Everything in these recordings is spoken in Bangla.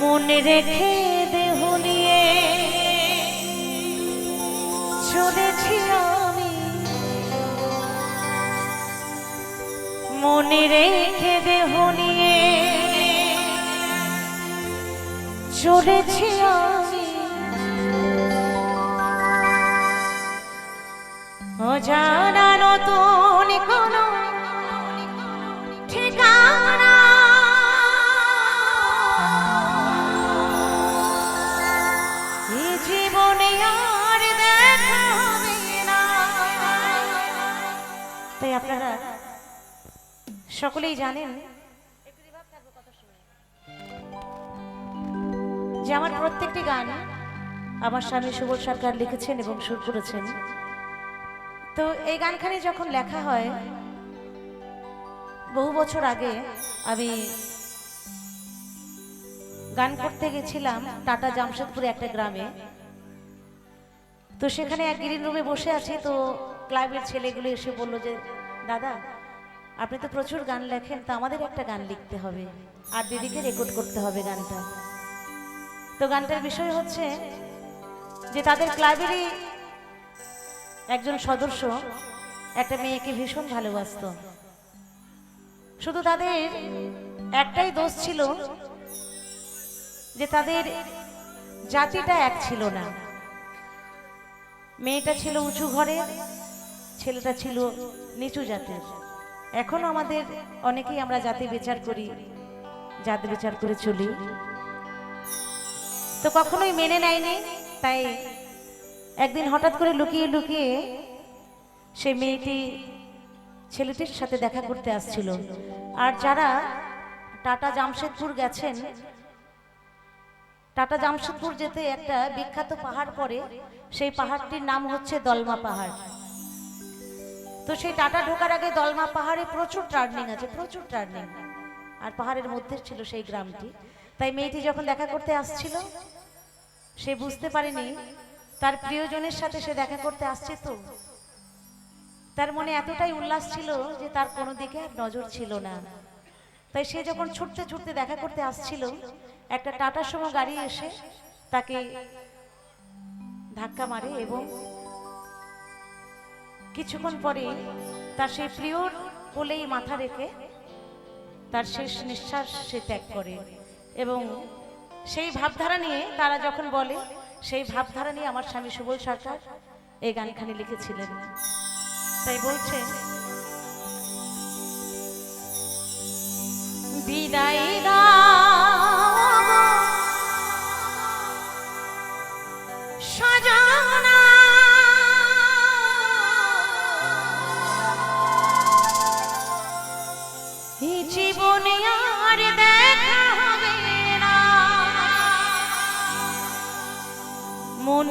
মনে রেখে দেহ নিয়ে চলেছি আমি। মনে রেখে দেহ নিয়ে চলেছি আমি। তাই আপনারা সকলেই জানেন যে আমার প্রত্যেকটি গান আমার স্বামী সুবল সরকার লিখেছেন এবং সুর করেছেন। তো এই গানখানি যখন লেখা হয়, বহু বছর আগে আমি গান করতে গেছিলাম টাটা জামশেদপুরে একটা গ্রামে। তো সেখানে এক গ্রিন রুমে বসে আছি, তো ক্লাবের ছেলেগুলো এসে বলল যে, দাদা, আপনি তো প্রচুর গান লেখেন, তা আমাদের একটা গান লিখতে হবে আর দিদিকে রেকর্ড করতে হবে গানটা। তো গানটার বিষয় হচ্ছে যে, তাদের ক্লাবেরই একজন সদস্য একটা মেয়েকে ভীষণ ভালোবাসতো। শুধু তাদের একটাই দোষ ছিল যে তাদের জাতিটা এক ছিল না। মেয়েটা ছিল উঁচু ঘরের ছেলেটা ছিল নিচু জাতের। এখনও আমাদের অনেকেই আমরা জাতি বিচার করি, জাতি বিচার করে চলি। তো কখনোই মেনে নেয়নি, তাই একদিন হঠাৎ করে লুকিয়ে লুকিয়ে সেই মেয়েটি ছেলেটির সাথে দেখা করতে আসছিল। আর যারা টাটা জামশেদপুর গেছেন, টাটা জামশেদপুর যেতে একটা বিখ্যাত পাহাড় পড়ে, সেই পাহাড়টির নাম হচ্ছে দলমা পাহাড়। তো সেই টাটা ঢোকার আগে দলমা পাহাড়ে প্রচুর টার্নিং আছে, প্রচুর টার্নিং। আর পাহাড়ের মধ্যে ছিল সেই গ্রামটি। তাই মেয়েটি যখন দেখা করতে আসছিল, সে বুঝতে পারেনি তার প্রিয়জনের সাথে সে দেখা করতে আসছে তো। তার মনে এতটাই উল্লাস ছিল যে তার কোনো দিকে আর নজর ছিল না। তাই সে যখন ছুটতে ছুটতে দেখা করতে আসছিল, একটা টাটার সময় গাড়ি এসে তাকে ধাক্কা মারে এবং কিছুক্ষণ পরে তার সেই প্রিয়র কোলেই মাথা রেখে তার শেষ নিঃশ্বাস সে ত্যাগ করে এবং সেই ভাবধারা নিয়ে তারা যখন বলে সেই ভাবধারা নিয়ে আমার স্বামী সুবল সরকার এই গানখানি লিখেছিলেন। তাই বলছে বিদায়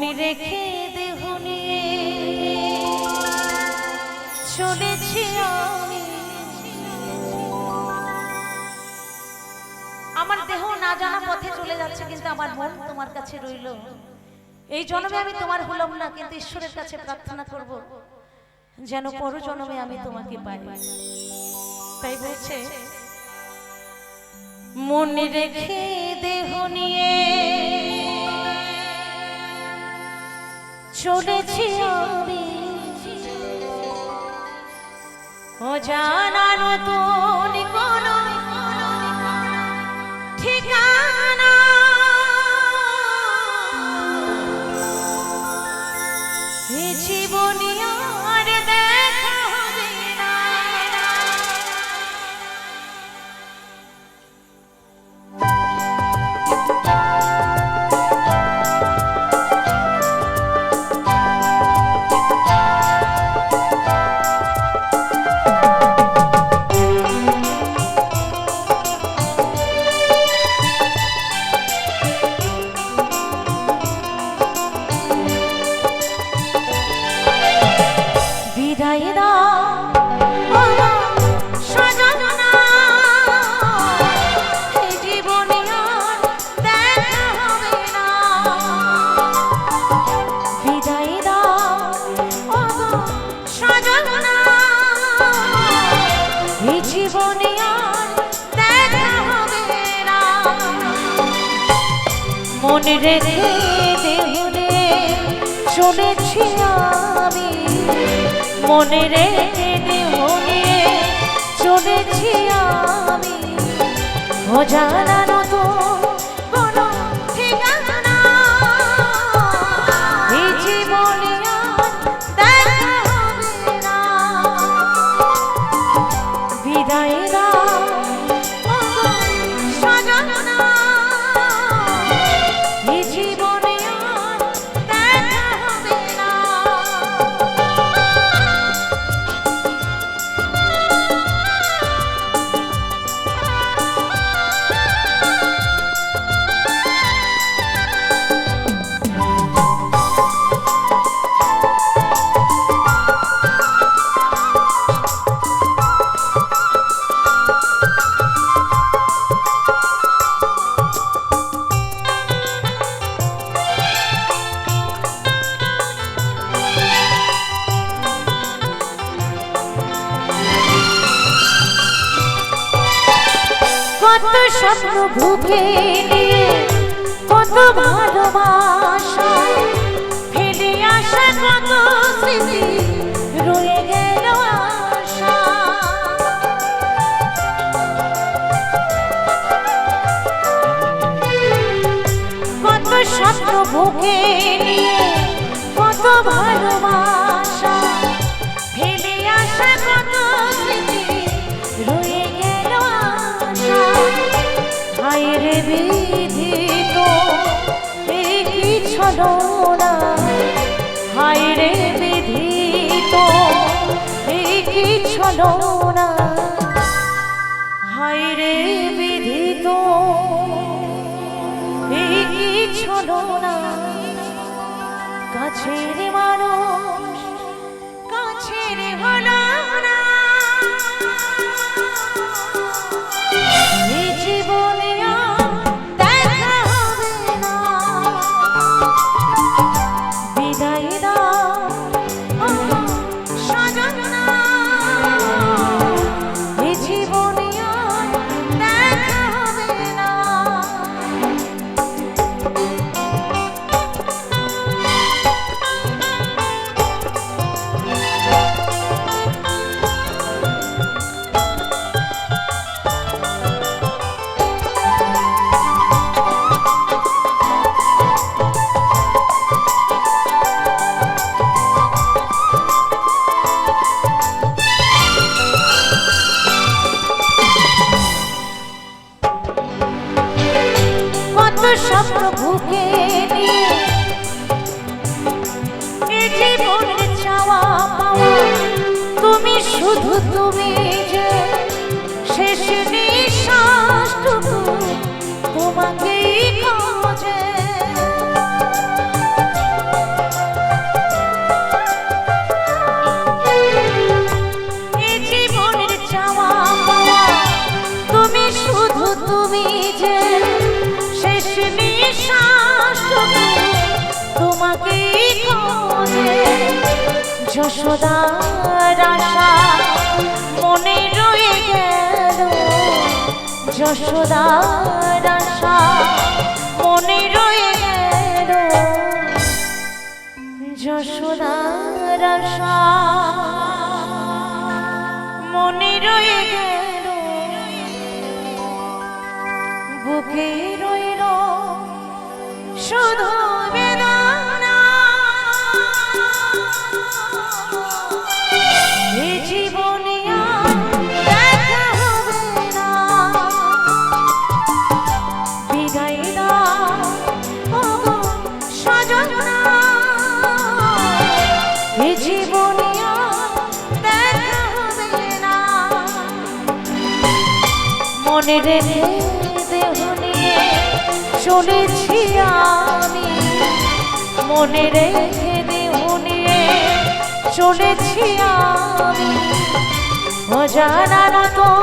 মনে রেখে দেহ নিয়ে চলেছি আমি। আমার দেহ না জানা পথে চলে যাচ্ছে কিন্তু আমার মন তোমার কাছে রইল। এই জন্মে আমি তোমার হলাম না, কিন্তু ঈশ্বরের কাছে প্রার্থনা করব যেন পর জন্মে আমি তোমাকে পাই। তাই বলছে, মনে রেখে দেহ নিয়ে চলেছি আমি। অজানা নতুন কোন ঠিকানা মনে রেখে দেহরে শুনেছি আমি। মনে রেখে দেহরে শুনেছি আমি। ঠিকানা। এই জীবনে স্বপ্ন বুকে কত ভালোবাসা ফেলে আসা কত স্মৃতি রয়ে গেল কত স্বপ্ন বুকে কত ভালোবাসা ছলো না হায় রে বিধি তো এই কি না হাই রে বিধি তো এই কি ছলো না কাছের মানুষ যশোদার আশা মনে রয়ে গেল যশোদার আশা মনে রয়ে গেল যশোদার আশা মনে রয়ে গেল বুকে রইল শুধু নিয়ে চলেছি আমি। মনে রেখে দেহ নিয়ে চলেছি আমি। অজানা নতুন